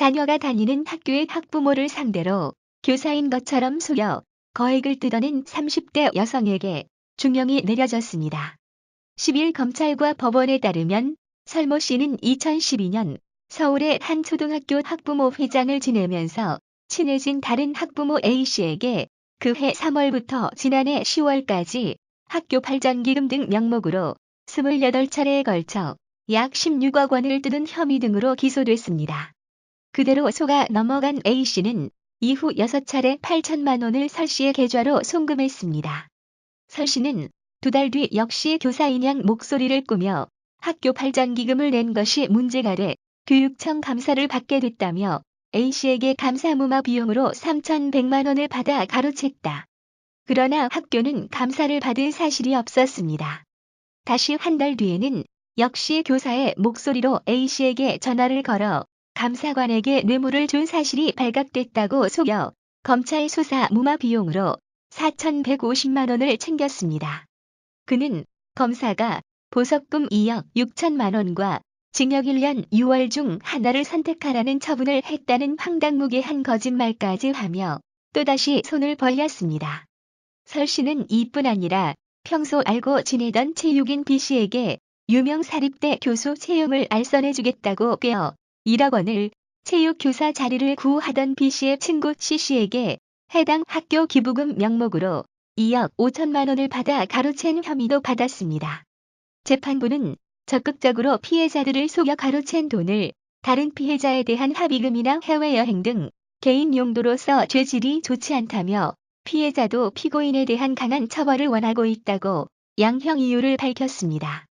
자녀가 다니는 학교의 학부모를 상대로 교사인 것처럼 속여 거액을 뜯어낸 30대 여성에게 중형이 내려졌습니다. 10일 검찰과 법원에 따르면 설모 씨는 2012년 서울의 한 초등학교 학부모 회장을 지내면서 친해진 다른 학부모 A씨에게 그해 3월부터 지난해 10월까지 학교 발전기금 등 명목으로 28차례에 걸쳐 약 16억 원을 뜯은 혐의 등으로 기소됐습니다. 그대로 속아 넘어간 A씨는 이후 6차례 8천만 원을 설 씨의 계좌로 송금했습니다. 설 씨는 두 달 뒤 역시 교사인 양 목소리를 꾸며 학교 발전기금을 낸 것이 문제가 돼 교육청 감사를 받게 됐다며 A씨에게 감사 무마 비용으로 3,100만 원을 받아 가로챘다. 그러나 학교는 감사를 받은 사실이 없었습니다. 다시 한 달 뒤에는 역시 교사의 목소리로 A씨에게 전화를 걸어 감사관에게 뇌물을 준 사실이 발각됐다고 속여 검찰 수사 무마 비용으로 4,150만 원을 챙겼습니다. 그는 검사가 보석금 2억 6천만 원과 징역 1년 6월 중 하나를 선택하라는 처분을 했다는 황당무계한 거짓말까지 하며 또다시 손을 벌렸습니다. 설 씨는 이뿐 아니라 평소 알고 지내던 체육인 B씨에게 유명 사립대 교수 채용을 알선해주겠다고 꿰어 1억 원을 체육교사 자리를 구하던 B씨의 친구 C씨에게 해당 학교 기부금 명목으로 2억 5천만 원을 받아 가로챈 혐의도 받았습니다. 재판부는 적극적으로 피해자들을 속여 가로챈 돈을 다른 피해자에 대한 합의금이나 해외여행 등 개인 용도로서 죄질이 좋지 않다며 피해자도 피고인에 대한 강한 처벌을 원하고 있다고 양형 이유를 밝혔습니다.